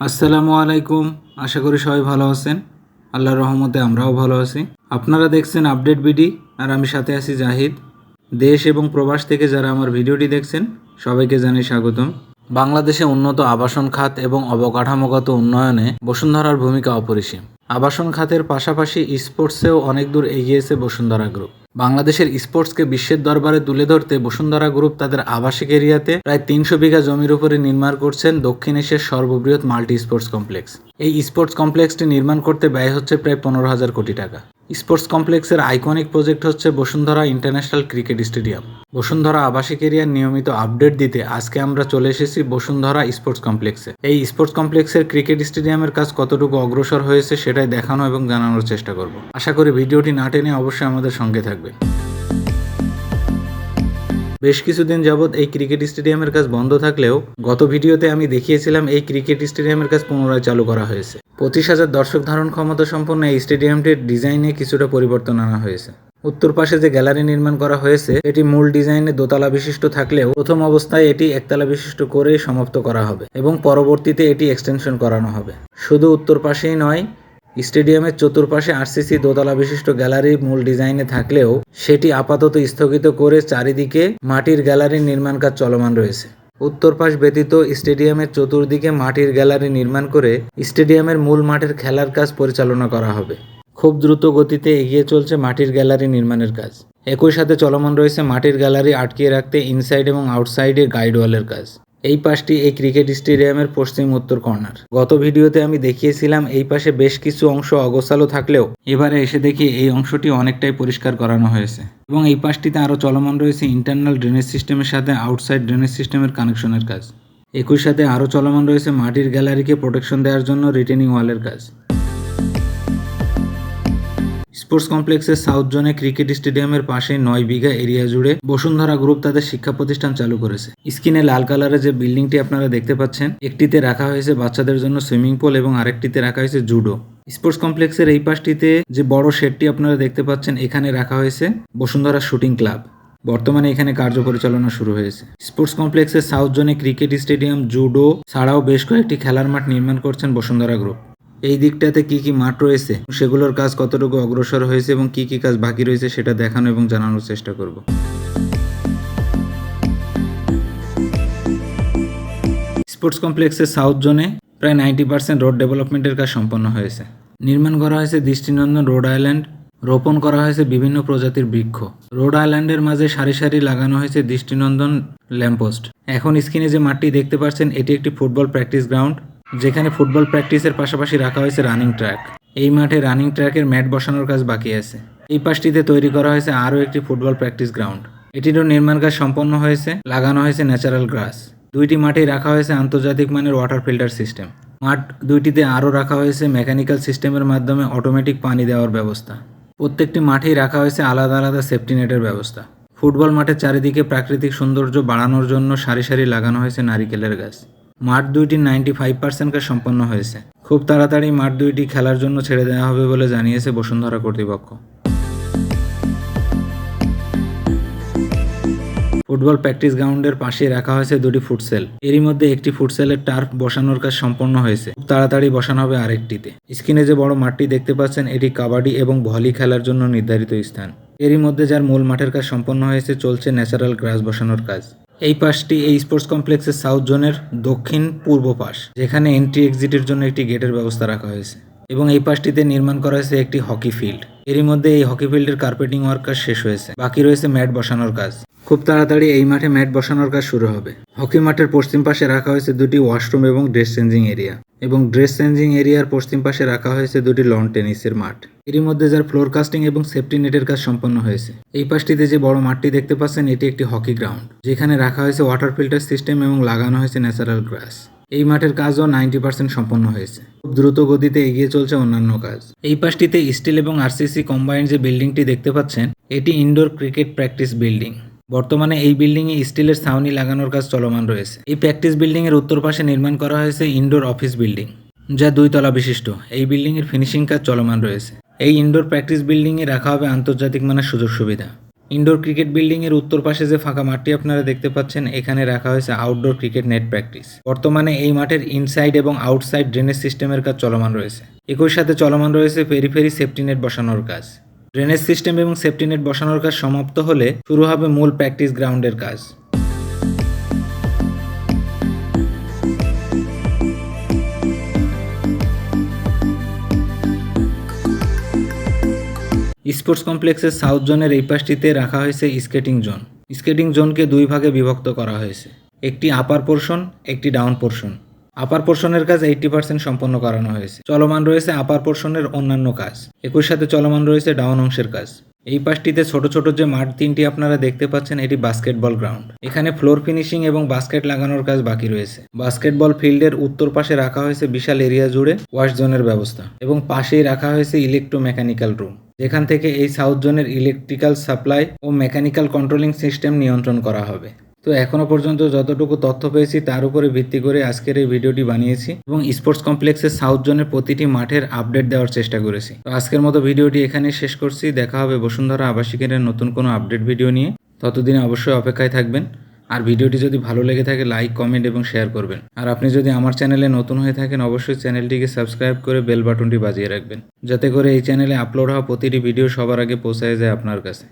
আসসালামু আলাইকুম। আশা করি সবাই ভালো আছেন। আল্লাহর রহমতে আমরাও ভালো আছি। আপনারা দেখছেন আপডেট বিডি আর আমি সাথে আছি জাহিদ। দেশ এবং প্রবাস থেকে যারা আমার ভিডিওটি দেখছেন, সবাইকে জানাই স্বাগতম। বাংলাদেশে উন্নত আবাসন খাত এবং অবকাঠামোগত উন্নয়নে বসুন্ধরার ভূমিকা অপরিসীম। আবাসন খাতের পাশাপাশি স্পোর্টসেও অনেক দূর এগিয়েছে বসুন্ধরা গ্রুপ। বাংলাদেশের স্পোর্টসকে বিশ্বের দরবারে তুলে ধরতে বসুন্ধরা গ্রুপ তাদের আবাসিক এরিয়াতে প্রায় তিনশো বিঘা জমির উপরে নির্মাণ করছেন দক্ষিণ এশিয়ার সর্ববৃহৎ মাল্টি স্পোর্টস কমপ্লেক্স। এই স্পোর্টস কমপ্লেক্সটি নির্মাণ করতে ব্যয় হচ্ছে প্রায় পনেরো হাজার কোটি টাকা। স্পোর্টস কমপ্লেক্সের আইকনিক প্রজেক্ট হচ্ছে Bashundhara international cricket stadium. Bashundhara আবাসিক এরিয়ার নিয়মিত আপডেট দিতে আজকে আমরা চলে এসেছি বসুন্ধরা স্পোর্টস কমপ্লেক্সে। এই স্পোর্টস কমপ্লেক্সের ক্রিকেট স্টেডিয়ামের কাজ কতটুকু অগ্রসর হয়েছে সেটাই দেখানো এবং জানানোর চেষ্টা করব। আশা করি ভিডিওটি না টেনে অবশ্যই আমাদের সঙ্গে থাকবে বেশ কিছুদিন যাবৎ এই ক্রিকেট স্টেডিয়ামের কাজ বন্ধ থাকলেও গত ভিডিওতে আমি দেখিয়েছিলাম এই ক্রিকেট স্টেডিয়ামের কাজ পুনরায় চালু করা হয়েছে। পঁচিশ হাজার দর্শক ধারণ ক্ষমতা সম্পন্ন এই স্টেডিয়ামটির ডিজাইনে কিছুটা পরিবর্তন আনা হয়েছে। উত্তর পাশে যে গ্যালারি নির্মাণ করা হয়েছে, এটি মূল ডিজাইনে দোতলা বিশিষ্ট থাকলেও প্রথম অবস্থায় এটি একতলা বিশিষ্ট করেই সমাপ্ত করা হবে এবং পরবর্তীতে এটি এক্সটেনশন করানো হবে। শুধু উত্তর পাশেই নয় স্টেডিয়ামের চতুর্পাশে আরসিসি দোতলা বিশিষ্ট গ্যালারি মূল ডিজাইনে থাকলেও সেটি আপাতত স্থগিত করে চারিদিকে মাটির গ্যালারির নির্মাণ কাজ চলমান রয়েছে। উত্তর পাশ ব্যতীত স্টেডিয়ামের চতুর্দিকে মাটির গ্যালারি নির্মাণ করে স্টেডিয়ামের মূল মাঠের খেলার কাজ পরিচালনা করা হবে। খুব দ্রুত গতিতে এগিয়ে চলছে মাটির গ্যালারি নির্মাণের কাজ। একই সাথে চলমান রয়েছে মাটির গ্যালারি আটকিয়ে রাখতে ইনসাইড এবং আউটসাইডে গাইড ওয়ালের কাজ। এই পাশটি এই ক্রিকেট স্টেডিয়ামের পশ্চিম উত্তর কর্নার। গত ভিডিওতে আমি দেখিয়েছিলাম এই পাশে বেশ কিছু অংশ অগোছালো থাকলেও এবারে এসে দেখি এই অংশটি অনেকটাই পরিষ্কার করানো হয়েছে। এবং এই পাশটিতে আরও চলমান রয়েছে ইন্টারনাল ড্রেনেজ সিস্টেমের সাথে আউটসাইড ড্রেনেজ সিস্টেমের কানেকশনের কাজ। একই সাথে আরও চলমান রয়েছে মাটির গ্যালারিকে প্রোটেকশন দেওয়ার জন্য রিটেনিং ওয়ালের কাজ। স্পোর্টস কমপ্লেক্সের সাউথ জোনে ক্রিকেট স্টেডিয়ামের পাশে নয় বিঘা এরিয়া জুড়ে বসুন্ধরা গ্রুপ তাদের শিক্ষা প্রতিষ্ঠান চালু করেছে। স্ক্রিনে লাল কালারের যে বিল্ডিংটি আপনারা দেখতে পাচ্ছেন, একটিতে রাখা হয়েছে বাচ্চাদের জন্য সুইমিং পুল এবং আরেকটিতে রাখা হয়েছে জুডো। স্পোর্টস কমপ্লেক্সের এই পাশটিতে যে বড় শেডটি আপনারা দেখতে পাচ্ছেন, এখানে রাখা হয়েছে বসুন্ধরা শুটিং ক্লাব। বর্তমানে এখানে কার্য পরিচালনা শুরু হয়েছে। স্পোর্টস কমপ্লেক্সের সাউথ জোনে ক্রিকেট স্টেডিয়াম জুডো ছাড়াও বেশ কয়েকটি খেলার মাঠ নির্মাণ করছেন বসুন্ধরা গ্রুপ। এই দিকটাতে কি কি মাঠ রয়েছে? সেগুলোর কাজ কতটুকু অগ্রসর হয়েছে এবং কি কি কাজ বাকি রয়েছে সেটা দেখানো এবং জানানোর চেষ্টা করব। স্পোর্টস কমপ্লেক্সের সাউথ জোনে প্রায় নাইনটি পার্সেন্ট রোড ডেভেলপমেন্টের কাজ সম্পন্ন হয়েছে। নির্মাণ করা হয়েছে দৃষ্টিনন্দন রোড আইল্যান্ড, রোপণ করা হয়েছে বিভিন্ন প্রজাতির বৃক্ষ। রোড আইল্যান্ডের মাঝে সারি সারি লাগানো হয়েছে দৃষ্টিনন্দন ল্যাম্পোস্ট এখন স্ক্রিনে যে মাঠটি দেখতে পাচ্ছেন, এটি একটি ফুটবল প্র্যাকটিস গ্রাউন্ড। যেখানে ফুটবল প্র্যাকটিসের পাশাপাশি রাখা হয়েছে রানিং ট্র্যাক। এই মাঠে রানিং ট্র্যাকের ম্যাট বসানোর কাজ বাকি আছে। এই পাশটিতে তৈরি করা হয়েছে আরও একটি ফুটবল প্র্যাকটিস গ্রাউন্ড। এটিরও নির্মাণ কাজ সম্পন্ন হয়েছে, লাগানো হয়েছে ন্যাচারাল গ্রাস। দুইটি মাঠেই রাখা হয়েছে আন্তর্জাতিক মানের ওয়াটার ফিল্টার সিস্টেম। মাঠ দুইটিতে আরও রাখা হয়েছে মেকানিক্যাল সিস্টেমের মাধ্যমে অটোমেটিক পানি দেওয়ার ব্যবস্থা। প্রত্যেকটি মাঠেই রাখা হয়েছে আলাদা আলাদা সেফটি নেটের ব্যবস্থা। ফুটবল মাঠের চারিদিকে প্রাকৃতিক সৌন্দর্য বাড়ানোর জন্য সারি সারি লাগানো হয়েছে নারিকেলের গাছ। মাঠ দুইটি নাইনটি ফাইভ পার্সেন্ট কাজ সম্পন্ন হয়েছে। খুব তাড়াতাড়ি মাঠ দুইটি খেলার জন্য ছেড়ে দেওয়া হবে বলে জানিয়েছে বসুন্ধরা কর্তৃপক্ষ। ফুটবল প্র্যাকটিস গ্রাউন্ডের পাশে রাখা হয়েছে দুটি ফুটসেল। এরই মধ্যে একটি ফুটসেলের টার্ফ বসানোর কাজ সম্পন্ন হয়েছে। খুব তাড়াতাড়ি বসানো হবে আরেকটিতে। স্ক্রিনে যে বড় মাঠটি দেখতে পাচ্ছেন, এটি কাবাডি এবং ভলি খেলার জন্য নির্ধারিত স্থান। এরই মধ্যে যার মূল মাঠের কাজ সম্পন্ন হয়েছে, চলছে ন্যাচারাল গ্রাস বসানোর কাজ। এই পাশটি এই স্পোর্টস কমপ্লেক্সের সাউথ জোনের দক্ষিণ পূর্ব পাশ, যেখানে এন্ট্রি এক্সিটের জন্য একটি গেটের ব্যবস্থা রাখা হয়েছে এবং এই পাশটিতে নির্মাণ করা হয়েছে একটি হকি ফিল্ড এরই মধ্যে এই হকি ফিল্ডের কার্পেটিং ওয়ার্ক কাজ শেষ হয়েছে। বাকি রয়েছে ম্যাট বসানোর কাজ। খুব তাড়াতাড়ি এই মাঠে ম্যাট বসানোর কাজ শুরু হবে। হকি মাঠের পশ্চিম পাশে রাখা হয়েছে দুটি ওয়াশরুম এবং ড্রেস চেঞ্জিং এরিয়া। এবং ড্রেস চেঞ্জিং এরিয়ার পশ্চিম পাশে রাখা হয়েছে দুটি লন টেনিসের মাঠ। এরই মধ্যে যার ফ্লোর কাস্টিং এবং সেফটি নেটের কাজ সম্পন্ন হয়েছে। এই পাশটিতে যে বড় মাঠটি দেখতে পাচ্ছেন, এটি একটি হকি গ্রাউন্ড। যেখানে রাখা হয়েছে ওয়াটার ফিল্টার সিস্টেম এবং লাগানো হয়েছে ন্যাচারাল গ্রাস। এই মাঠের কাজও নাইনটি পার্সেন্ট সম্পন্ন হয়েছে। খুব দ্রুত গতিতে এগিয়ে চলছে অন্যান্য কাজ। এই পাশটিতে স্টিল এবং আরসিসি কম্বাইন্ড যে বিল্ডিংটি দেখতে পাচ্ছেন, এটি ইনডোর ক্রিকেট প্র্যাকটিস বিল্ডিং। বর্তমানে এই বিল্ডিংয়ে স্টিলের ছাউনি লাগানোর কাজ চলমান রয়েছে। এই প্র্যাকটিস বিল্ডিং এর উত্তর পাশে নির্মাণ করা হয়েছে ইনডোর অফিস বিল্ডিং, যা দুই তলা বিশিষ্ট। এই বিল্ডিং এর ফিনিশিং কাজ চলমান রয়েছে। এই ইনডোর প্র্যাকটিস বিল্ডিং এ রাখা হবে আন্তর্জাতিক মানের সুযোগ সুবিধা। ইনডোর ক্রিকেট বিল্ডিং এর উত্তর পাশে যে ফাঁকা মাঠটি আপনারা দেখতে পাচ্ছেন, এখানে রাখা হয়েছে আউটডোর ক্রিকেট নেট প্র্যাকটিস বর্তমানে এই মাঠের ইনসাইড এবং আউটসাইড ড্রেনেজ সিস্টেমের কাজ চলমান রয়েছে। একই সাথে চলমান রয়েছে পেরিফেরি সেফটি নেট বসানোর কাজ। ড্রেনেজ সিস্টেম এবং সেফটি নেট বসানোর কাজ সমাপ্ত হলে শুরু হবে মূল প্র্যাকটিস গ্রাউন্ডের কাজ। স্পোর্টস কমপ্লেক্সের সাউথ জোনের এই পাশটিতে রাখা হয়েছে স্কেটিং জোন। স্কেটিং জোনকে দুই ভাগে বিভক্ত করা হয়েছে। একটি আপার পোর্শন, একটি ডাউন পোর্শন। আপার পোর্শনের কাজ এইটটি পার্সেন্ট সম্পন্ন করানো হয়েছে। চলমান রয়েছে আপার পোর্শনের অন্যান্য কাজ। একই সাথে চলমান রয়েছে ডাউন অংশের কাজ। এই পাশটিতে ছোট ছোট যে মাঠ তিনটি আপনারা দেখতে পাচ্ছেন, এটি বাস্কেটবল গ্রাউন্ড এখানে ফ্লোর ফিনিশিং এবং বাস্কেট লাগানোর কাজ বাকি রয়েছে। বাস্কেটবল ফিল্ডের উত্তর পাশে রাখা হয়েছে বিশাল এরিয়া জুড়ে ওয়াশ জোনের ব্যবস্থা এবং পাশেই রাখা হয়েছে ইলেকট্রো মেকানিক্যাল রুম যেখান থেকে এই সাউথ জোনের ইলেকট্রিক্যাল সাপ্লাই ও মেকানিক্যাল কন্ট্রোলিং সিস্টেম নিয়ন্ত্রণ করা হবে। তো এখনও পর্যন্ত যতটুকু তথ্য পেয়েছি তার উপরে ভিত্তি করে আজকের এই ভিডিওটি বানিয়েছি এবং স্পোর্টস কমপ্লেক্সের সাউথ জোনের প্রতিটি মাঠের আপডেট দেওয়ার চেষ্টা করেছি। তো আজকের মতো ভিডিওটি এখানে শেষ করছি। দেখা হবে বসুন্ধরা আবাসিকের নতুন কোনো আপডেট ভিডিও নিয়ে। ততদিনে অবশ্যই অপেক্ষায় থাকবেন। আর ভিডিওটি যদি ভালো লেগে থাকে, লাইক, কমেন্ট এবং শেয়ার করবেন। আর আপনি যদি আমার চ্যানেলে নতুন হয়ে থাকেন, অবশ্যই চ্যানেলটিকে সাবস্ক্রাইব করে বেল বাটনটি বাজিয়ে রাখবেন, যাতে করে এই চ্যানেলে আপলোড হওয়া প্রতিটি ভিডিও সবার আগে পৌঁছায় যায় আপনার কাছে।